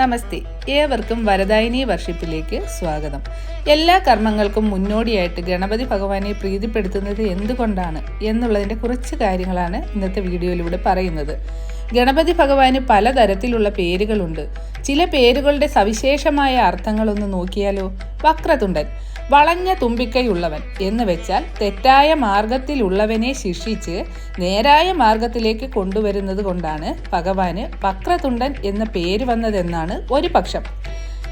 നമസ്തേ. ഏവർക്കും വരദായിനി വർഷിപ്പിലേക്ക് സ്വാഗതം. എല്ലാ കർമ്മങ്ങൾക്കും മുന്നോടിയായിട്ട് ഗണപതി ഭഗവാനെ പ്രീതിപ്പെടുത്തുന്നത് എന്തുകൊണ്ടാണ് എന്നുള്ളതിന്റെ കുറച്ച് കാര്യങ്ങളാണ് ഇന്നത്തെ വീഡിയോയിലൂടെ പറയുന്നത്. ഗണപതി ഭഗവാന് പലതരത്തിലുള്ള പേരുകളുണ്ട്. ചില പേരുകളുടെ സവിശേഷമായ അർത്ഥങ്ങളൊന്ന് നോക്കിയാലോ? വക്രതുണ്ടൻ. വളഞ്ഞ തുമ്പിക്കൈയുള്ളവൻ എന്ന് വെച്ചാൽ തെറ്റായ മാർഗത്തിലുള്ളവനെ ശിക്ഷിച്ച് നേരായ മാർഗത്തിലേക്ക് കൊണ്ടുവരുന്നത് കൊണ്ടാണ് ഭഗവാന് വക്രതുണ്ടൻ എന്ന പേര് വന്നതെന്നാണ് ഒരു പക്ഷം.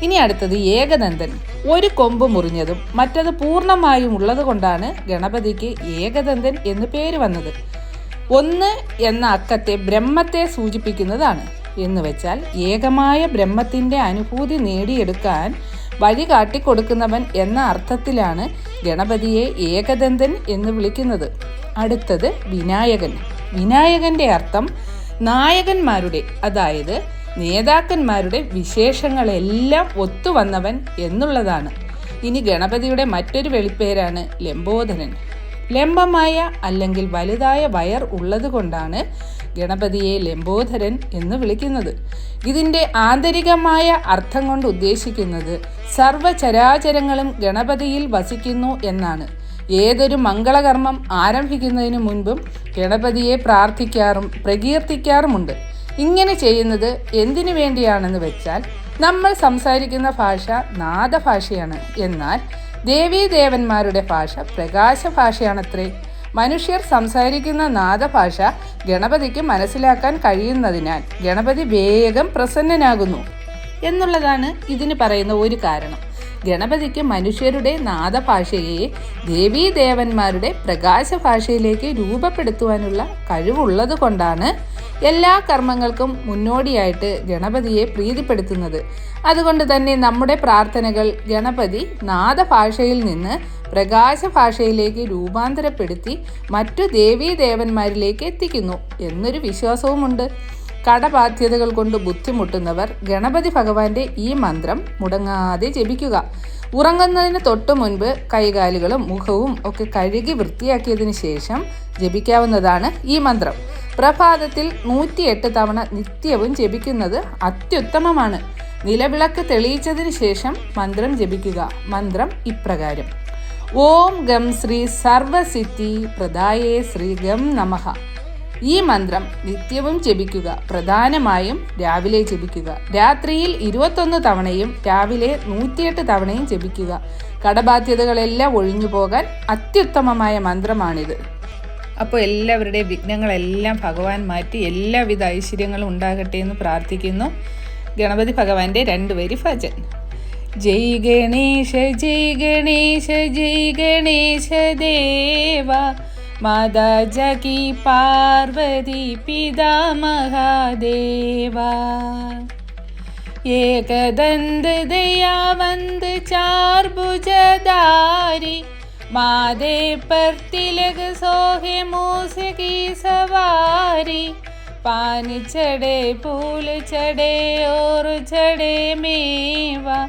ഇനി അടുത്തത് ഏകദന്തൻ ഒരു കൊമ്പ് മുറിഞ്ഞതും മറ്റത് പൂർണമായും ഉള്ളത് കൊണ്ടാണ് ഗണപതിക്ക് ഏകദന്തൻ എന്ന് പേര് വന്നത്. ഒന്ന് എന്ന അക്കത്തെ ബ്രഹ്മത്തെ സൂചിപ്പിക്കുന്നതാണ്. എന്ന് വെച്ചാൽ ഏകമായ ബ്രഹ്മത്തിന്റെ അനുഭൂതി നേടിയെടുക്കാൻ വഴി കാട്ടിക്കൊടുക്കുന്നവൻ എന്ന അർത്ഥത്തിലാണ് ഗണപതിയെ ഏകദന്തൻ എന്ന് വിളിക്കുന്നത്. അടുത്തത് വിനായകൻ. വിനായകന്റെ അർത്ഥം നായകന്മാരുടെ അതായത് നേതാക്കന്മാരുടെ വിശേഷങ്ങളെല്ലാം ഒത്തുവന്നവൻ എന്നുള്ളതാണ്. ഇനി ഗണപതിയുടെ മറ്റൊരു വെളിപ്പേരാണ് ലംബോധനൻ ലംബമായ അല്ലെങ്കിൽ വലുതായ വയർ ഉള്ളതുകൊണ്ടാണ് ഗണപതിയെ ലംബോധരൻ എന്ന് വിളിക്കുന്നത്. ഇതിന്റെ ആന്തരികമായ അർത്ഥം കൊണ്ട് ഉദ്ദേശിക്കുന്നത് സർവചരാചരങ്ങളും ഗണപതിയിൽ വസിക്കുന്നു എന്നാണ്. ഏതൊരു മംഗളകർമ്മം ആരംഭിക്കുന്നതിന് മുൻപും ഗണപതിയെ പ്രാർത്ഥിക്കാറും പ്രകീർത്തിക്കാറുമുണ്ട്. ഇങ്ങനെ ചെയ്യുന്നത് എന്തിനു വേണ്ടിയാണെന്ന് വെച്ചാൽ നമ്മൾ സംസാരിക്കുന്ന ഭാഷ നാദഭാഷയാണ്. എന്നാൽ ദേവീദേവന്മാരുടെ ഭാഷ പ്രകാശ ഭാഷയാണത്രേ മനുഷ്യർ സംസാരിക്കുന്ന നാദഭാഷ ഗണപതിക്ക് മനസ്സിലാക്കാൻ കഴിയുന്നതിനാൽ ഗണപതി വേഗം പ്രസന്നനാകുന്നു. എന്നുള്ളതാണ് ഇതിന് പറയുന്ന ഒരു കാരണം. ഗണപതിക്ക് മനുഷ്യരുടെ നാദഭാഷയെ ദേവീദേവന്മാരുടെ പ്രകാശ ഭാഷയിലേക്ക് രൂപപ്പെടുത്തുവാനുള്ള കഴിവുള്ളത് കൊണ്ടാണ് എല്ലാ കർമ്മങ്ങൾക്കും മുന്നോടിയായിട്ട് ഗണപതിയെ പ്രീതിപ്പെടുത്തുന്നത്. അതുകൊണ്ട് തന്നെ നമ്മുടെ പ്രാർത്ഥനകൾ ഗണപതി നാദഭാഷയിൽ നിന്ന് പ്രകാശ ഭാഷയിലേക്ക് രൂപാന്തരപ്പെടുത്തി മറ്റു ദേവീദേവന്മാരിലേക്ക് എത്തിക്കുന്നു എന്നൊരു വിശ്വാസവുമുണ്ട്. കടബാധ്യതകൾ കൊണ്ട് ബുദ്ധിമുട്ടുന്നവർ ഗണപതി ഭഗവാന്റെ ഈ മന്ത്രം മുടങ്ങാതെ ജപിക്കുക. ഉറങ്ങുന്നതിന് തൊട്ടു മുൻപ് കൈകാലുകളും മുഖവും ഒക്കെ കഴുകി വൃത്തിയാക്കിയതിനു ശേഷം ജപിക്കാവുന്നതാണ് ഈ മന്ത്രം. പ്രഭാതത്തിൽ നൂറ്റിയെട്ട് തവണ നിത്യവും ജപിക്കുന്നത് അത്യുത്തമമാണ്. നിലവിളക്ക് തെളിയിച്ചതിന് ശേഷം മന്ത്രം ജപിക്കുക. മന്ത്രം ഇപ്രകാരം. ഓം ഗം ശ്രീ സർവസിദ്ധി പ്രദായേ ശ്രീ ഗം നമഃ. ഈ മന്ത്രം നിത്യവും ജപിക്കുക. പ്രധാനമായും രാവിലെ ജപിക്കുക. രാത്രിയിൽ ഇരുപത്തൊന്ന് തവണയും രാവിലെ നൂറ്റിയെട്ട് തവണയും ജപിക്കുക. കടബാധ്യതകളെല്ലാം ഒഴിഞ്ഞു പോകാൻ അത്യുത്തമമായ മന്ത്രമാണിത്. അപ്പോൾ എല്ലാവരുടെയും വിഘ്നങ്ങളെല്ലാം ഭഗവാൻ മാറ്റി എല്ലാവിധ ഐശ്വര്യങ്ങളും ഉണ്ടാകട്ടെ എന്ന് പ്രാർത്ഥിക്കുന്നു. ഗണപതി ഭഗവാന്റെ രണ്ടുപേര് ഭജൻ. ജയ് ഗണേശ ജയ് ഗണേശ ജയ് ഗണേശ ദേവ. മാതാ ജഗി പാർവതി പിതാ മഹാദേവ. ഏകദന്ത ദയാവന്ത് ചാർ ഭുജധാരി मादे पर तिलक सोहे मूस की सवारी पानी चढ़े फूल चढ़े और चढ़े मेवा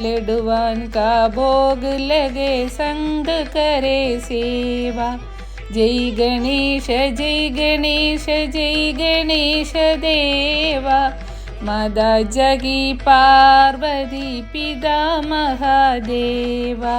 लडुआन का भोग लगे संग करे सेवा जय गणेश जय गणेश जय गणेश देवा मदा जगी पार्वती पिता महादेवा